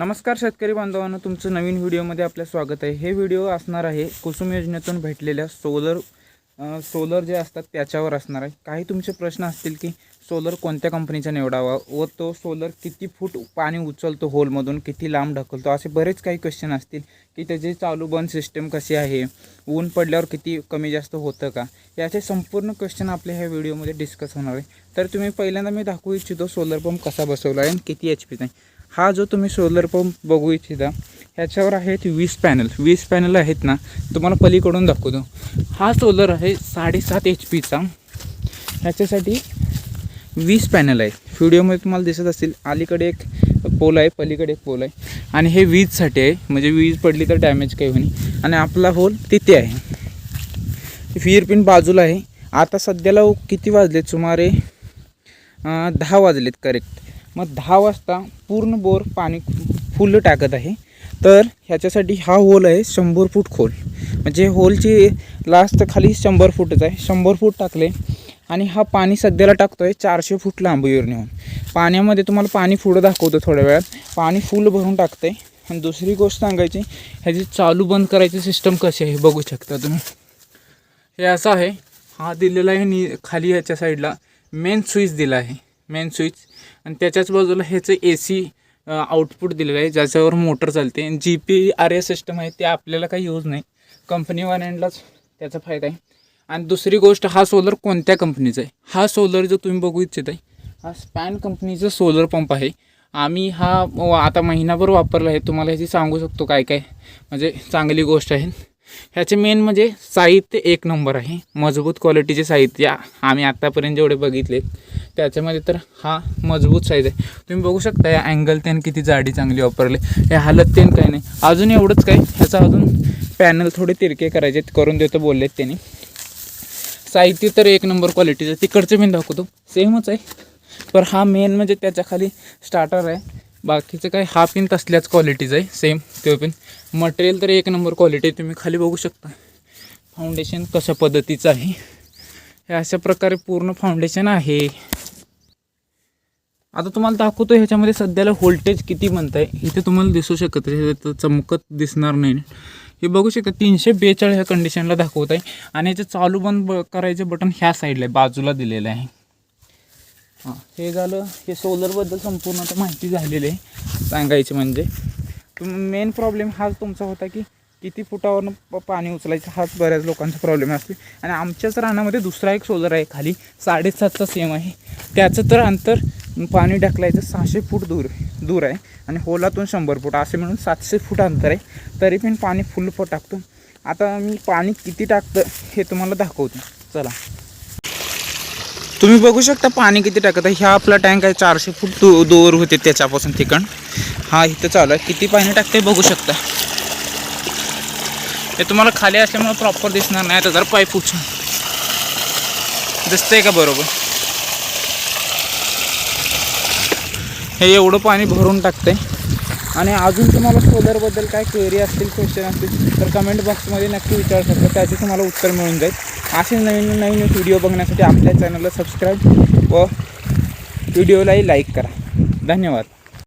नमस्कार शेतकरी बांधवांनो तुमचं नवीन व्हिडिओमध्ये आपलं स्वागत आहे. हे व्हिडिओ असणार आहे कुसुम योजनेतून भेटलेल्या सोलर सोलर जे असतात त्याच्यावर असणार आहे. काही तुमचे प्रश्न असतील की सोलर कोणत्या कंपनीचा निवडावा व तो सोलर किती फूट पाणी उचलतो होलमधून किती लांब ढकलतो असे बरेच काही क्वेश्चन असतील की त्याची चालू बंद सिस्टम कशी आहे ऊन पडल्यावर किती कमी जास्त होतं का याचे संपूर्ण क्वेश्चन आपल्या ह्या व्हिडिओमध्ये डिस्कस होणार आहे. तर तुम्ही पहिल्यांदा मी दाखवू इच्छितो सोलर पंप कसा बसवला आहे आणि किती एच पीचा आहे हा जो तुम्ही सोलर पंप बघू इच्छिता ह्याच्यावर आहेत वीस पॅनल वीस पॅनल आहेत ना तुम्हाला पलीकडून दाखवतो. हा सोलर आहे साडेसात एच पीचा ह्याच्यासाठी वीस पॅनल आहे व्हिडिओमध्ये तुम्हाला दिसत असतील अलीकडे एक पोल आहे पलीकडे एक पोल आहे. आणि हे वीजसाठी आहे म्हणजे वीज पडली तर डॅमेज काही होणे आणि आपला होल तिथे आहे. फिर पिन बाजूला आहे. आता सध्याला किती वाजलेत? सुमारे दहा वाजलेत करेक्ट मग दहा वाजता पूर्ण बोर पाणी फुल टाकत आहे. तर ह्याच्यासाठी हा होल आहे शंभर फूट खोल. म्हणजे होलची लास्ट खाली शंभर फूटच आहे. शंभर फूट टाकले आणि हा पाणी सध्याला टाकतो आहे चारशे फूट लांबीवर नेऊन पाण्यामध्ये तुम्हाला पाणी पुढं दाखवतो थोड्या वेळात. पाणी फुल भरून टाकते आणि दुसरी गोष्ट सांगायची ह्याची चालू बंद करायची सिस्टम कशी आहे बघू शकता तुम्ही. हे असं आहे. हा दिलेला आहे नि खाली ह्याच्या साईडला मेन स्विच दिला आहे. मेन स्विच आणि त्याच्याच बाजूला ह्याचं ए सी आउटपुट दिलेलं आहे ज्याच्यावर मोटर चालते. आणि G P R S system आहे ते आपल्याला काही यूज नाही. कंपनीवाल्यांनाच त्याचा फायदा आहे. आणि दुसरी गोष्ट हा सोलर कोणत्या कंपनीचा आहे? हा सोलर जो तुम्ही बघू इच्छित आहे हा स्पॅन कंपनीचा सोलर पंप आहे. आम्ही हा आता महिनाभर वापरला आहे. तुम्हाला ह्याची सांगू शकतो काय काय. म्हणजे चांगली गोष्ट आहे. ह्याचे मेन म्हणजे साहित्य एक नंबर आहे. मजबूत क्वालिटीचे साहित्य. आम्ही आत्तापर्यंत जेवढे बघितले त्याच्यामध्ये तर हा मजबूत साईज आहे. तुम्ही बघू शकता या अँगल त्यान किती जाडी चांगली वापरली. हे हालत तेन काही नाही. अजून एवढंच काय ह्याचा अजून पॅनल थोडे तिरके करायचे करून देतो बोललेत त्यांनी. साहित्य तर एक नंबर क्वालिटीचं तिकडचं मी दाखवतो. सेमच आहे. पर हा मेन म्हणजे त्याच्याखाली स्टार्टर आहे. बाकीचं काय हा पिन तसल्याच क्वालिटीचं आहे. सेम तो पिन मटेरियल तर एक नंबर क्वालिटी आहे. तुम्ही खाली बघू शकता. फाउंडेशन कशा पद्धतीचं आहे. हे अशा प्रकारे पूर्ण फाउंडेशन आहे. आता तुम्हाला दाखवतो ह्याच्यामध्ये सध्याला व्होल्टेज किती म्हणत आहे इथे तुम्हाला दिसू शकत चमकत दिसणार नाही. हे बघू शकता तीनशे बेचाळीस ह्या कंडिशनला दाखवत आहे आणि याचे चालू बंद ब- करायचे बटन ह्या साईडला आहे बाजूला दिलेलं आहे. हां हे झालं हे सोलरबद्दल संपूर्ण आता माहिती झालेली आहे. सांगायची म्हणजे तुम मेन प्रॉब्लेम हाच तुमचा होता की किती फुटावरनं पाणी उचलायचं हाच बऱ्याच लोकांचा प्रॉब्लेम असतो आणि आमच्याच रानामध्ये दुसरा एक सोलर आहे खाली साडेसातचा सेम आहे. त्याचं तर अंतर पाणी ढकलायचं सहाशे फूट दूर दूर आहे. आणि होलातून शंभर फूट असे म्हणून सातशे फूट अंतर आहे. तरी पण पाणी फुल फूट टाकतो आता मी पाणी किती टाकतं हे तुम्हाला दाखवतो. चला. तुम्ही बघू शकता पाणी किती टाकत. आहे ह्या आपला टँक आहे चारशे फूट दू दूर होते त्याच्यापासून ठिकाण हा इथं चालू आहे. किती पाणी टाकते बघू शकता. हे तुम्हाला खाली असल्यामुळे प्रॉपर दिसणार नाही. आता जर पाईप उचल दिसतंय का बरोबर? हे एवढं पाणी भरून टाकतंय आणि अजून तुम्हाला सोलरबद्दल काय क्वेरी असतील क्वेश्चन असतील तर कमेंट बॉक्समध्ये नक्की विचारू शकता. त्याचे तुम्हाला उत्तर मिळून जाईल. असे नवीन नवीन व्हिडिओ बघण्यासाठी आपल्या चॅनलला सबस्क्राईब व व्हिडिओलाही लाईक करा. धन्यवाद.